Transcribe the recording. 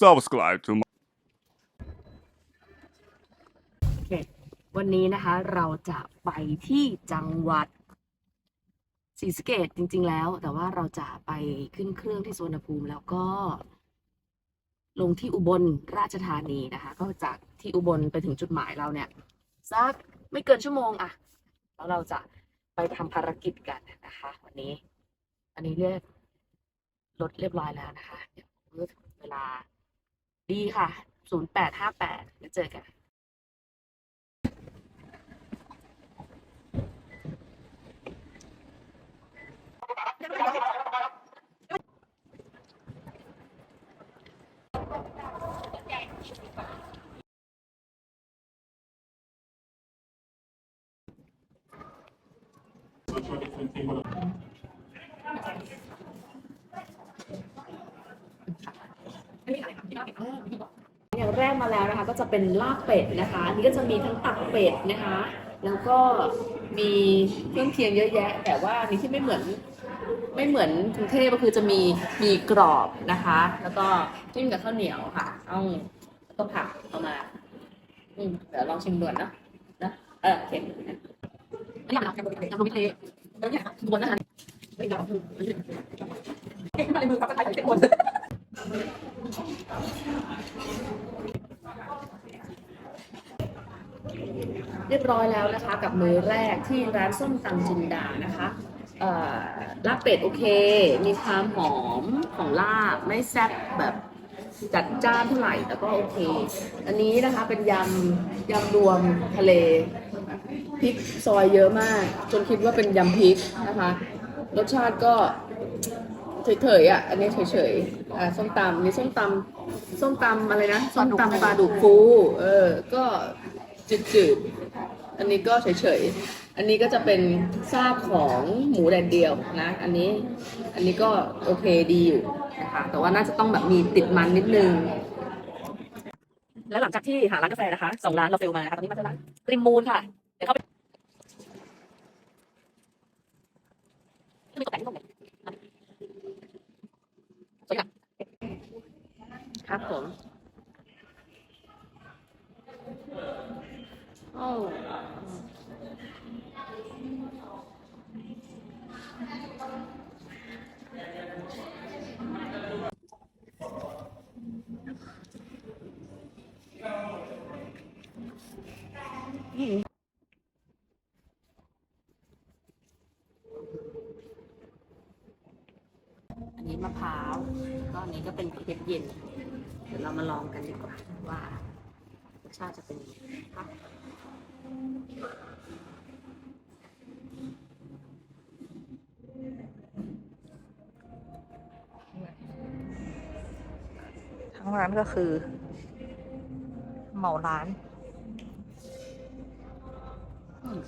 subscribe to my โอเค วันนี้นะคะ เราจะไปที่จังหวัดศรีสะเกดจริง ๆ แล้ว แต่ว่าเราจะไปขึ้นเครื่องที่สุวรรณภูมิ แล้วก็ ลงที่อุบลราชธานีนะคะ ก็จากที่อุบลไปถึงจุดหมายเราเนี่ยสักไม่เกินชั่วโมงอะแล้วเราจะไปทำภารกิจกันนะคะ วันนี้ อันนี้เรียกรถเรียบร้อยแล้วนะคะเดี๋ยวเวลา ดีค่ะ ศูนย์แปดห้าแปดเดี๋ยวเจอกัน อย่างแรกมาแล้วนะคะก็จะเป็นลาบเป็ดนะคะอันนี้ก็จะมีทั้งตับเป็ดนะคะ แล้วก็มีเครื่องเคียงเยอะแยะ แต่ว่าอันนี้ที่ไม่เหมือนไม่เหมือนกรุงเทพก็คือจะมีมีกรอบนะคะ แล้วก็จิ้มกับข้าวเหนียวค่ะ เอาแล้วก็ผักเอามา อืมเดี๋ยวลองชิมด่วนนะนะเออโอเคอันนี้อย่างไรยำรวมมิตรเลยแล้วเนี่ยบนนะคะไม่ยอมเก่งมากเลยมือครับกระต่ายเป็นคน เรียบร้อยแล้วนะคะ กับมื้อแรกที่ร้านส้มตำจินดานะคะลาบเป็ดโอเค มีความหอมของลาบไม่แซ่บแบบจัดจ้านเท่าไหร่แต่ก็โอเค อันนี้นะคะเป็นยำยำรวมทะเลพริกซอยเยอะมาก จนคิดว่าเป็นยำพริกนะคะ รสชาติก็เฉยๆอะ อันนี้เฉยๆอ่าส้มตำนี่ส้มตำส้มตำอะไรนะ ส้มตำปลาดุกฟู เออ ก็ จืดๆ อันนี้ก็เฉยๆ อันนี้ก็จะเป็นซากของหมูแดดเดียวนะ อันนี้ อันนี้ก็โอเคดีอยู่นะคะ แต่ว่าน่าจะต้องแบบมีติดมันนิดนึง แล้วหลังจากที่หาร้านกาแฟนะคะสองร้านเราเฟลมานะคะตอนนี้มาเจอร้านริมมูลค่ะ เดี๋ยวเข้าไปไม่ตกแต่งไม่ตกแต่งสวยงามครับผม อ้อันนี้มะพร้าว ก็อันนี้ก็เป็นเพชรเย็น เดี๋ยวเรามาลองกันดีกว่าว่า ชาติจะเป็นยังไงนะคะทั้งร้านก็คือ เหมาร้านอืม